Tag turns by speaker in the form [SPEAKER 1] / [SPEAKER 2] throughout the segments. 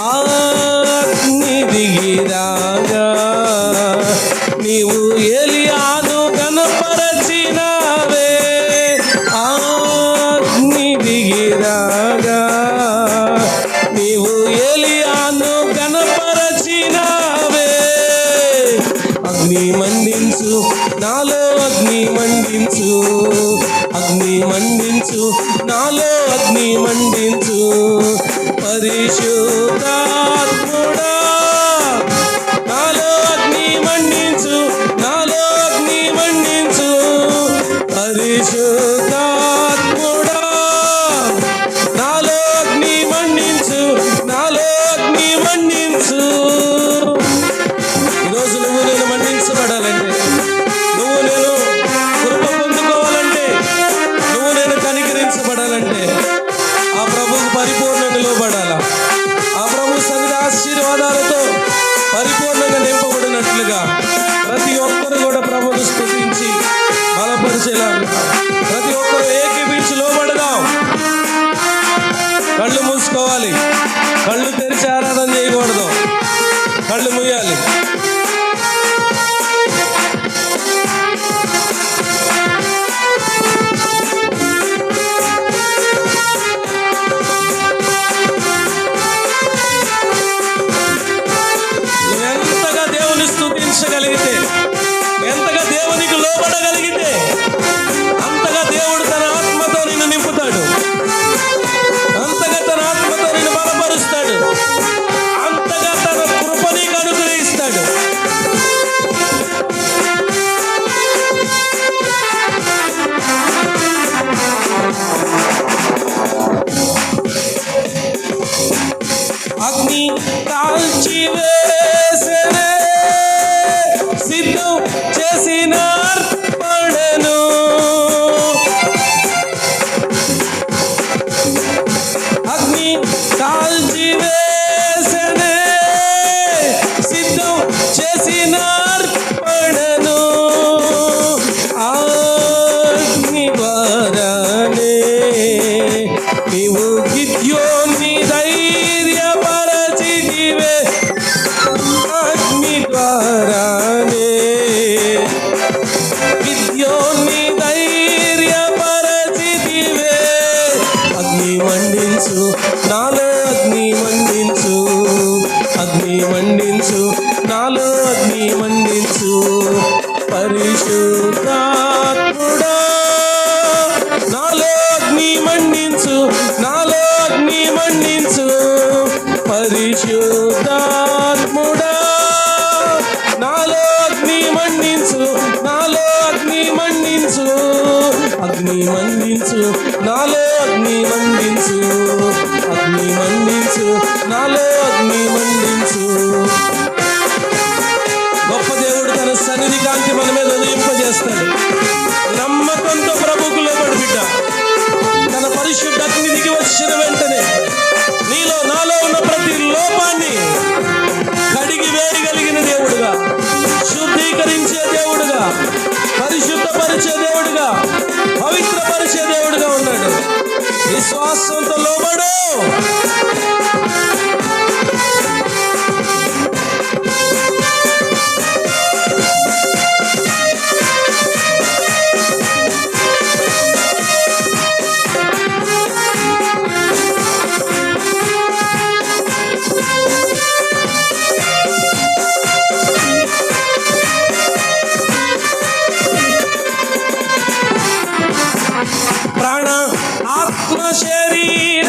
[SPEAKER 1] అగ్ని దిగిరాగా నీవు ఏలియాను కనపరచినావే. అగ్ని దిగిరాగా నీవు ఏలియాను కనపరచినావే. అగ్ని మండించు నాలో అగ్ని మండించు అగ్ని మండించు పరిశుద్ధాత్ముడా. నాలో అగ్ని మండించు నాలో అగ్ని మండించు ఈరోజు నువ్వు నేను మండించబడాలంటే చేసుకోవాలి. కళ్ళు తెరిచి ఆరాధన చేయకూడదు. కళ్ళు నీవు గిద్యోని ధైర్యపరచితివే. అగ్ని ద్వారానే. గిద్యోని ధైర్యపరచితివే. అగ్ని మండించు నాలో అగ్ని మండించు. అగ్ని మండించు నాలో అగ్ని మండించు. పరిశుద్ధ అగ్ని మందించు నాలో అగ్ని మందించు అగ్ని మందించు నాలో só são ಶರೀರ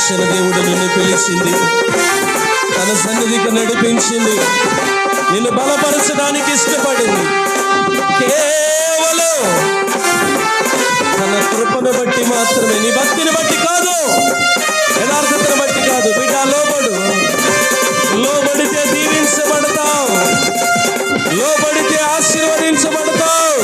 [SPEAKER 1] ప్రేమించిన దేవుడు నిన్ను పిలిచింది. తన సన్నిధికి నడిపించింది. నిన్ను బలపరచడానికి ఇష్టపడింది. కేవలం తన కృపను బట్టి మాత్రమే. నీ భక్తిని బట్టి కాదు. యథార్థతను బట్టి కాదు. బిడ్డ లోబడు. లోబడితే దీవించబడతావు. లోబడితే ఆశీర్వదించబడతావు.